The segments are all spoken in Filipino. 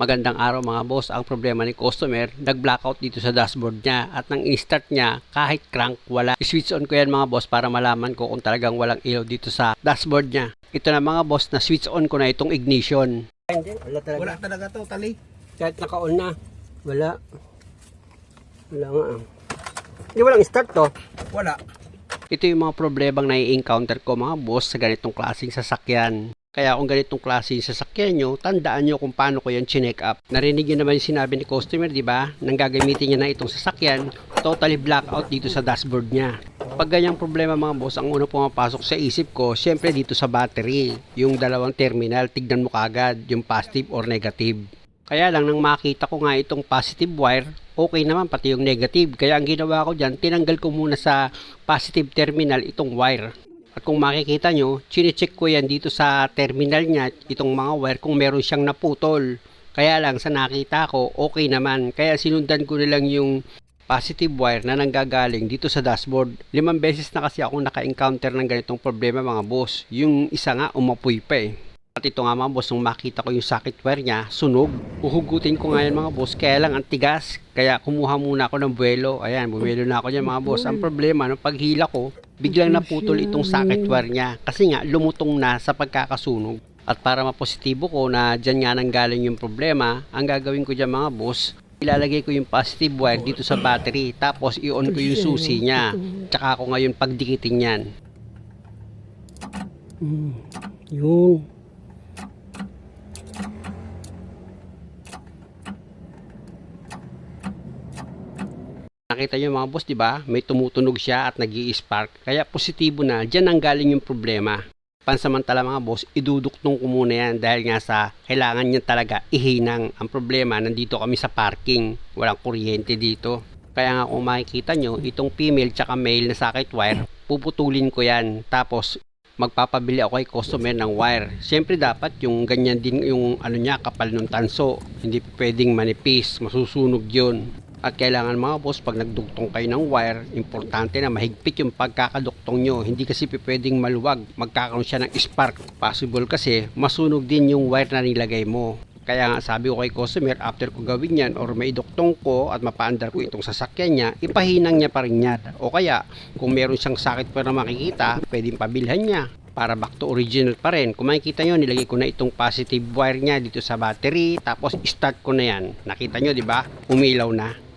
Magandang araw mga boss. Ang problema ni customer, nag-blackout dito sa dashboard niya at nang in-start niya, kahit crank, wala. I-switch on ko yan mga boss para malaman ko kung talagang walang ilaw dito sa dashboard niya. Ito na mga boss, na switch on ko na itong ignition. Wala talaga. Wala talaga to, tali. Kahit naka-on na, wala. Wala nga. ah. Hindi walang start to. Wala. Ito yung mga problemang nai-encounter ko mga boss sa ganitong klaseng sasakyan. Kaya kung ganitong klase yung sasakyan nyo, tandaan nyo kung paano ko yan chinek up. Narinig nyo naman yung sinabi ni customer, di ba? Nang gagamitin niya na itong sasakyan, totally blackout dito sa dashboard niya. Pag ganyang problema mga boss, ang una pumapasok sa isip ko, syempre dito sa battery. Yung dalawang terminal, tignan mo kagad yung positive or negative. Kaya lang nang makita ko nga itong positive wire, okay naman pati yung negative. Kaya ang ginawa ko dyan, tinanggal ko muna sa positive terminal itong wire. Kung makikita nyo, chinecheck ko yan dito sa terminal niya, itong mga wire kung meron siyang naputol. Kaya lang sa nakita ko, okay naman. Kaya sinundan ko na lang yung positive wire na nanggagaling dito sa dashboard. Limang beses na kasi ako naka-encounter ng ganitong problema mga boss. Yung isa nga umapoy pa eh. At ito nga mga boss, nung makita ko yung socket wire niya, sunog. Uhugutin ko nga yan mga boss, kaya lang ang tigas. Kaya kumuha muna ako ng buwelo. Ayan, bumelo na ako dyan mga boss. Ang problema, nung paghila ko, biglang naputol itong socket wire niya. Kasi nga, lumutong na sa pagkakasunog. At para mapositibo ko na dyan nga nanggaling yung problema, ang gagawin ko dyan mga boss, ilalagay ko yung positive wire dito sa battery. Tapos i-on ko yung susi niya. Tsaka ako ngayon pagdikitin yan. Hmm, yun. Nakita niyo mga boss, di ba? May tumutunog siya at nag spark Kaya positibo na, dyan ang galing yung problema. Pansamantala mga boss, iduduktong ko muna yan dahil nga sa kailangan niya talaga ihinang. Ang problema, nandito kami sa parking. Walang kuryente dito. Kaya nga kung makikita nyo, itong female tsaka male na socket wire, puputulin ko yan. Tapos, magpapabili ako kay customer ng wire. Siyempre dapat yung ganyan din yung ano niya kapal ng tanso. Hindi pwedeng manipis, masusunog yun. At kailangan mga boss, pag nagduktong kayo ng wire, importante na mahigpit yung pagkakaduktong nyo. Hindi kasi pwedeng maluwag, magkakaroon siya ng spark. Possible kasi masunog din yung wire na nilagay mo. Kaya nga sabi ko kay customer, after ko gawin yan or may duktong ko at mapaandar ko itong sasakyan niya, ipahinang niya pa rin yan. O kaya, kung meron siyang sakit pa na makikita, pwedeng pabilhan niya para back to original pa rin. Kung makikita nyo, nilagay ko na itong positive wire niya dito sa battery, tapos start ko na yan. Nakita nyo, di ba? Umilaw na.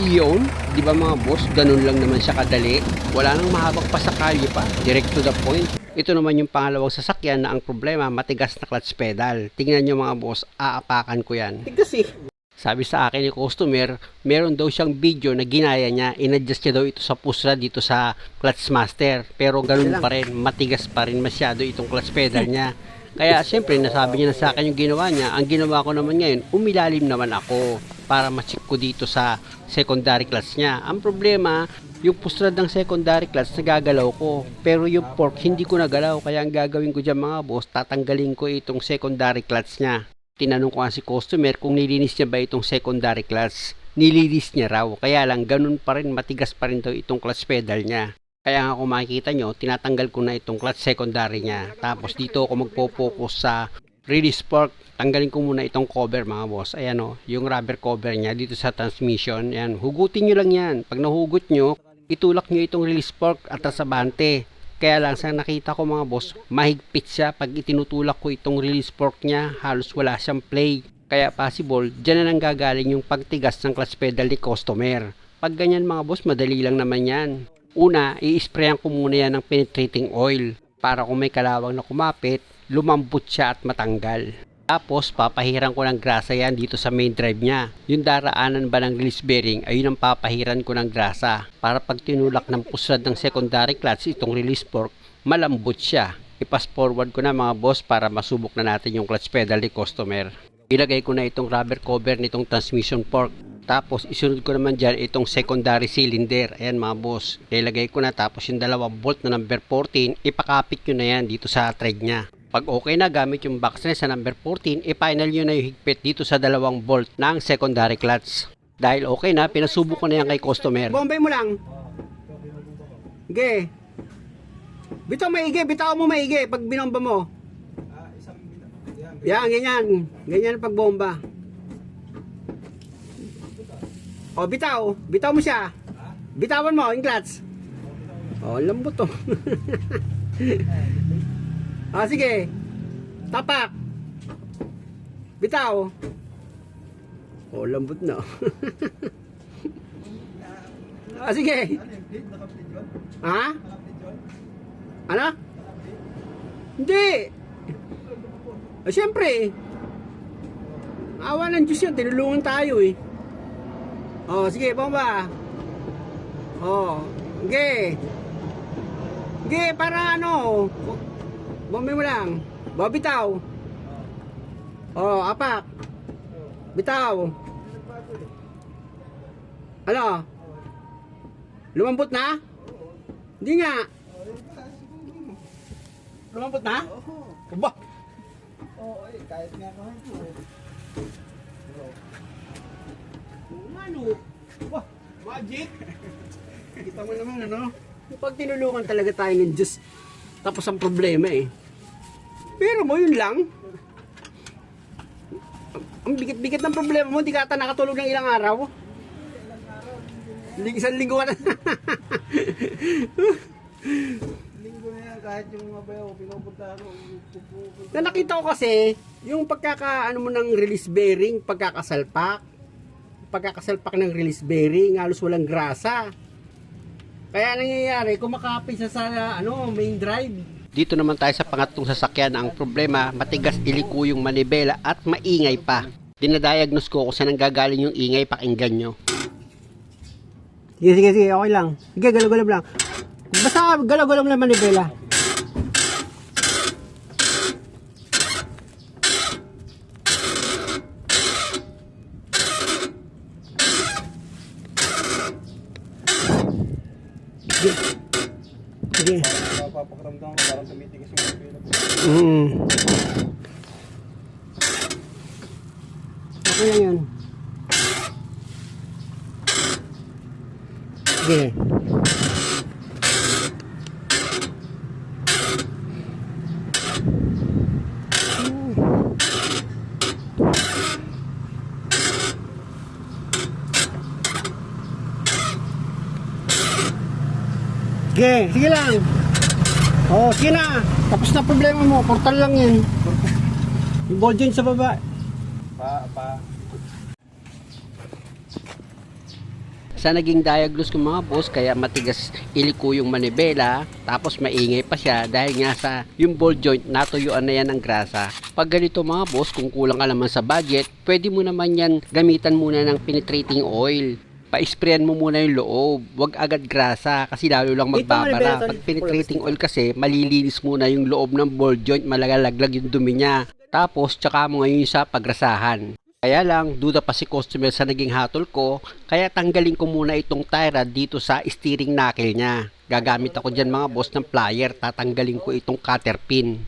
Iyon, di ba mga boss, ganun lang naman siya kadali. Wala nang mahabang pasakalye pa, direct to the point. Ito naman yung pangalawang sasakyan na ang problema, matigas na clutch pedal. Tingnan nyo mga boss, aapakan ko yan. Tigas eh. Sabi sa akin ni customer, meron daw siyang video na ginaya niya, inadjust niya daw ito sa pusra dito sa clutch master. Pero ganun pa rin, matigas pa rin masyado itong clutch pedal niya. Kaya siyempre, nasabi niya na sa akin yung ginawa niya. Ang ginawa ko naman ngayon, umilalim naman ako para ma-check ko dito sa secondary clutch niya. Ang problema, yung pustrad ng secondary clutch nagagalaw ko. Pero yung fork hindi ko nagalaw. Kaya ang gagawin ko dyan mga boss, tatanggalin ko itong secondary clutch niya. Tinanong ko nga si customer kung nilinis niya ba itong secondary clutch. Nilinis niya raw. Kaya lang ganun pa rin, matigas pa rin daw itong clutch pedal niya. Kaya nga kung makikita nyo, tinatanggal ko na itong clutch secondary niya. Tapos dito ako magpo-focus sa release fork. Tanggalin ko muna itong cover mga boss. Ayan o, yung rubber cover niya dito sa transmission. Ayan, hugutin nyo lang yan. Pag nahugot nyo, itulak nyo itong release fork at sa bante. Kaya lang sa nakita ko mga boss, mahigpit siya pag itinutulak ko itong release fork niya, halos wala siyang play. Kaya possible, dyan na nang gagaling yung pagtigas ng clutch pedal ni customer. Pag ganyan mga boss, madali lang naman yan. Una, i-sprayan ko muna yan ng penetrating oil para kung may kalawang na kumapit, lumambot siya at matanggal. Tapos, papahiran ko ng grasa yan dito sa main drive niya. Yung daraanan ba ng release bearing, ayun ang papahiran ko ng grasa. Para pag tinulak ng pusad ng secondary clutch itong release fork, malambot siya. I-pass forward ko na mga boss para masubok na natin yung clutch pedal ni customer. Ilagay ko na itong rubber cover nitong transmission fork. Tapos isunod ko naman dyan itong secondary cylinder. Ayan mga boss. Ilagay ko na tapos yung dalawang bolt na number 14, ipakapit nyo na yan dito sa thread niya. Pag okay na gamit yung backstrap sa number 14, i-final nyo na yung higpit dito sa dalawang bolt ng secondary clutch. Dahil okay na, pinasubo ko na yan kay customer. Bombay mo lang. Ge. Bitaw maigi, bitaw mo maigi pag binomba mo. Ah, isang yan. Yan, ganyan. Ganyan ang pagbomba. O, bitaw. Bitaw mo siya. Bitawan mo, yung clutch. O, lambot to. ah, sige. Tapak. Bitaw. O, lambot na. sige. Plate? Naka-plate yun? Ha? Ano? Hindi. Ah, siyempre. Awa ng Diyos yan. Tinulungan tayo eh. Oh, sige, bomba. Oh, sige. Sige, para ano. Bomba mo lang. Babitaw. Oh, apak. Bitaw. Ano? Lumambot na? Hindi nga. Lumambot na? Oo. Ba? Oo, eh, kahit nga kahit. Ano? Wah, magic! Kita mo naman ano? Pag tinulungan talaga tayo ng Diyos, tapos ang problema eh. Pero mo yun lang. Ang bigat-bigat ng problema mo, hindi ka ata nakatulog ng ilang araw. Isang linggo ka na. Linggo na yan, kahit yung mga bayaw, pinupunta ako. na nakita ko kasi, yung pagkaka, ano mo ng release bearing, pagkakasalpak, pagkakasalpak ng release bearing, halos walang grasa. Kaya nangyayari, kumakapit siya sa ano, main drive. Dito naman tayo sa pangatlong sasakyan. Ang problema, matigas iliko yung manibela at maingay pa. Dinadiagnose ko kung saan nanggagaling yung ingay, pakinggan nyo. Sige, sige, sige, okay lang. Sige, galaw-galaw lang. Basta galaw-galaw lang manibela. Papapakiramdam ko, parang tumitigas yung pila ko. Mm. Okay lang yun. Sige. Sige, sige lang. Oh, sige na. Tapos na problema mo. Portal lang yan. Yung ball joint sa baba. Pa, pa. Sa naging diagnose ng mga boss, kaya matigas iliko yung manibela, tapos maingay pa siya dahil nga sa yung ball joint, natuyuan na yan ng grasa. Pag ganito mga boss, kung kulang ka naman sa budget, pwede mo naman yan gamitan muna ng penetrating oil. Pa-sprayan mo muna yung loob, wag agad grasa kasi lalo lang magbabara. Pag penetrating oil kasi, malilinis muna yung loob ng ball joint, malagalaglag yung dumi niya. Tapos, tsaka mo ngayon sa pagrasahan. Kaya lang, duda pa si customer sa naging hatol ko, kaya tanggalin ko muna itong tie rod dito sa steering knuckle niya. Gagamit ako dyan mga boss ng plier, tatanggalin ko itong cutter pin.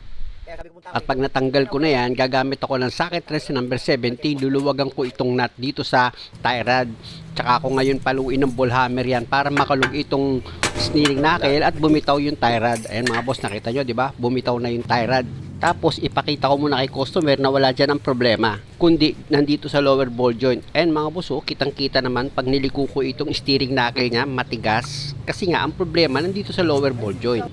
At pag natanggal ko na yan, gagamit ako ng socket wrench number 17, luluwagan ko itong nut dito sa tie rod. Tsaka ako ngayon paluin ng ball hammer yan para makalug itong steering knuckle at bumitaw yung tie rod. Ayan mga boss, nakita nyo, di ba? Bumitaw na yung tie rod. Tapos ipakita ko muna kay customer na wala dyan ang problema. Kundi nandito sa lower ball joint. And mga buso, kitang kita naman pag niliko ko itong steering knuckle niya, matigas. Kasi nga ang problema nandito sa lower ball joint.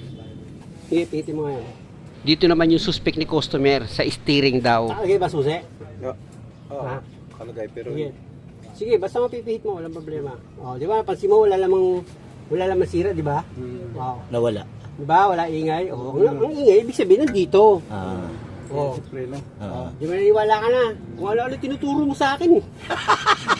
Ipitin mo ngayon. Dito naman yung suspect ni customer sa steering daw. Okay ba susi? Yeah. Oo, Ha? kalagay, pero Sige. Sige, basta mapipihit mo, walang problema. Oh, di ba? Pansin mo, wala lamang wala lamang sira, di ba? Hmm. Oh. Nawala. Di ba? Wala ingay. Oh, ang, ang ingay, ibig sabihin nandito. Ah. Oh. ah. Di ba naniwala ka na? Kung ano-ano tinuturo mo sa akin.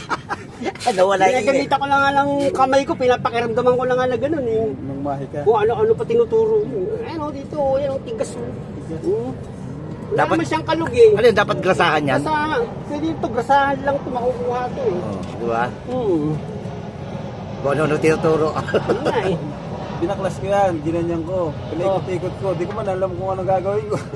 Nawala yung Ginagamit ko lang nga lang kamay ko, pinapakiramdaman ko lang nga na ganun eh. Nang mahi ka. Kung ano-ano pa tinuturo. Ano dito, yan ang tigas mo. Hmm. Wala Dapat- naman siyang kalug eh. Ano yun, dapat grasahan yan? Grasahan. Pwede ito, grasahan lang ito, makukuha ito eh. Oh, di ba? Hmm. Kung ano tinuturo. Yun nga eh. Binaklas ko yan, ginanyan ko. Pinaikot-ikot ko. Di ko man alam kung anong gagawin ko.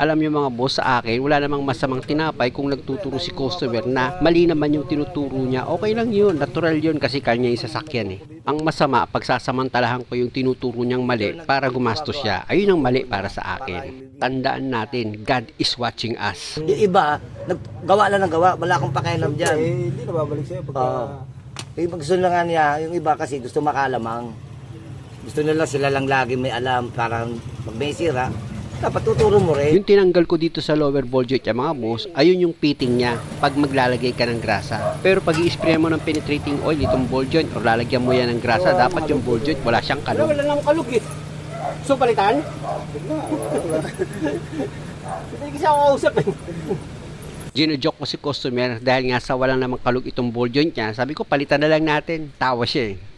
Alam niyo mga boss sa akin, wala namang masamang tinapay kung nagtuturo si customer na mali naman yung tinuturo niya. Okay lang yun, natural yun kasi kanya yung sasakyan eh. Ang masama, pagsasamantalahan ko yung tinuturo niyang mali para gumastos siya. Ayun ang mali para sa akin. Tandaan natin, God is watching us. Yung iba, naggawa lang ng gawa, wala akong pakialam dyan. Eh, hindi na babalik sa'yo pagka... Oo. Yung gusto niya, yung iba kasi gusto makalamang. Gusto nila sila lang lagi may alam, parang pag may sira, dapat tuturo mo rin. Yung tinanggal ko dito sa lower ball joint niya mga boss, ayun yung fitting niya pag maglalagay ka ng grasa. Pero pag i-spray mo ng penetrating oil itong ball joint o lalagyan mo yan ng grasa, dapat yung ball joint wala siyang Wala, kalog. wala namang kalug eh. So, palitan? Hindi kasi ako kausap eh. Gino-joke ko si customer dahil nga sa walang namang kalog itong ball joint niya. Sabi ko, palitan na lang natin. Tawa siya eh.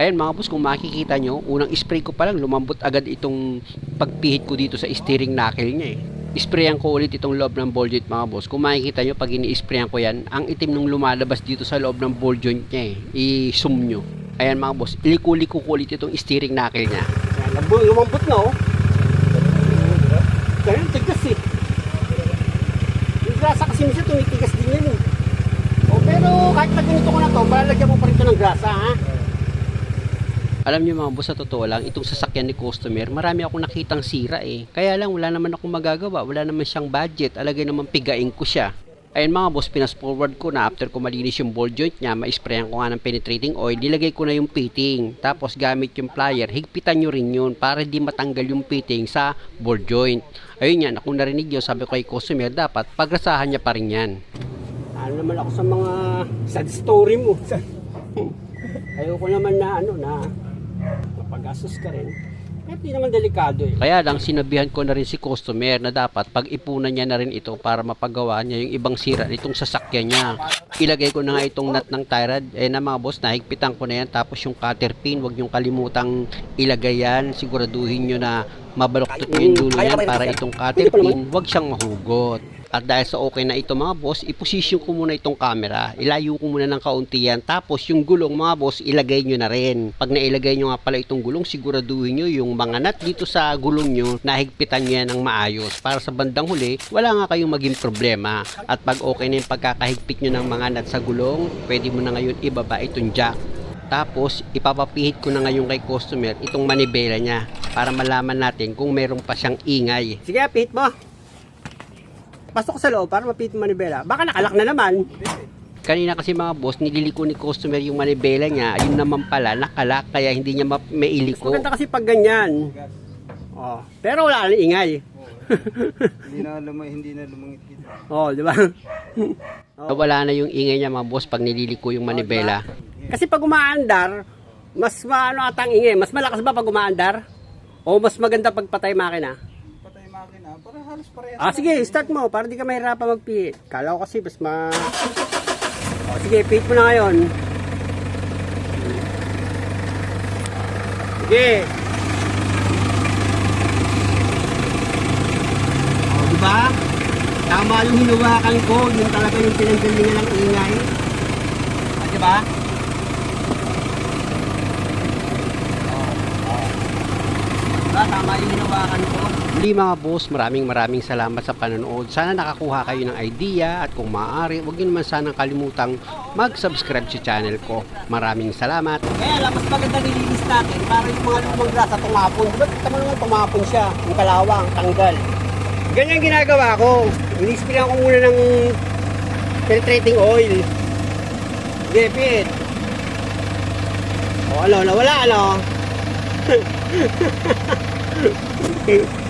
Ayan mga boss, kung makikita nyo, unang spray ko pa lang, lumambot agad itong pagpihit ko dito sa steering knuckle niya eh. Isprayan ko ulit itong loob ng ball joint mga boss. Kung makikita nyo, pag ini-sprayan ko yan, ang itim nung lumalabas dito sa loob ng ball joint niya eh. I-zoom nyo. Ayan mga boss, iliko-liko ko ulit itong steering knuckle niya. Lumambot na oh. Kaya tigas eh. Yung grasa kasi minsan tumitigas din yan eh. Oh, pero kahit na ganito ko na to, malalagyan mo pa rin ito ng grasa ha. Alam niyo mga boss, sa totoo lang, itong sasakyan ni customer, marami akong nakitang sira eh. Kaya lang, wala naman akong magagawa. Wala naman siyang budget. Alagay naman pigain ko siya. Ayun mga boss, pinas forward ko na after ko malinis yung ball joint niya, ma-sprayan ko nga ng penetrating oil, nilagay ko na yung fitting. Tapos gamit yung plier, higpitan nyo rin yun para di matanggal yung fitting sa ball joint. Ayun yan, kung narinig nyo, sabi ko kay customer, dapat pagrasahan niya pa rin yan. Ano naman ako sa mga sad story mo. Ayoko naman na ano na mapagastos ka rin. Kahit di naman delikado eh. Kaya lang sinabihan ko na rin si customer na dapat pag-ipunan niya na rin ito para mapagawa niya yung ibang sira nitong sasakyan niya. Ilagay ko na nga itong nut ng tie rod. Eh na mga boss, nahigpitan ko na yan. Tapos yung cutter pin, wag yung kalimutang ilagay yan. Siguraduhin nyo na mabaloktot yung dulo yan para itong cutter pin, wag siyang mahugot. At dahil sa okay na ito mga boss, iposisyon ko muna itong camera. Ilayo ko muna ng kaunti yan. Tapos yung gulong mga boss, ilagay nyo na rin. Pag nailagay nyo nga pala itong gulong, siguraduhin nyo yung mga nut dito sa gulong nyo, nahigpitan nyo yan ng maayos. Para sa bandang huli, wala nga kayong maging problema. At pag okay na yung pagkakahigpit nyo ng mga nut sa gulong, pwede mo na ngayon ibaba itong jack. Tapos, ipapapihit ko na ngayon kay customer itong manibela niya para malaman natin kung meron pa siyang ingay. Sige, pihit mo. Pasok sa loob para mapihit mo manibela. Baka nakalak na naman. Kanina kasi mga boss, nililiko ni customer yung manibela niya. Ayun naman pala, nakalak kaya hindi niya ma- mailiko. Maganda kasi pag ganyan. Oh, pero wala nang ingay. hindi na lumay, hindi na lumangit kita. oh, di ba? Wala na yung ingay niya mga boss pag nililiko yung manibela. Kasi pag umaandar, mas maano atang ingay. Mas malakas ba pag umaandar? O mas maganda pag patay makina? Para halos parehas. Ah, sige, start mo para di ka mahirapan magpihit. Kala ko kasi mas ma... Oh, sige, pihit mo na ngayon. Sige. Oh, di ba? Tama yung hinuwakan ko, yun talaga yung pinanggalingan ng ingay. Ah, di ba? Diba? Tama yung hinuwakan ko. Muli mga boss, maraming maraming salamat sa panonood. Sana nakakuha kayo ng idea at kung maaari, huwag niyo naman sanang kalimutang mag-subscribe sa channel ko. Maraming salamat. Kaya lang, mas maganda nilinis natin para yung mga lumang grasa tumapon. Diba, tama naman tumapon siya. Yung kalawang, tanggal. Ganyan ginagawa ko. Inispiran ko muna ng penetrating oil. Gepit. O ano, nawala ano.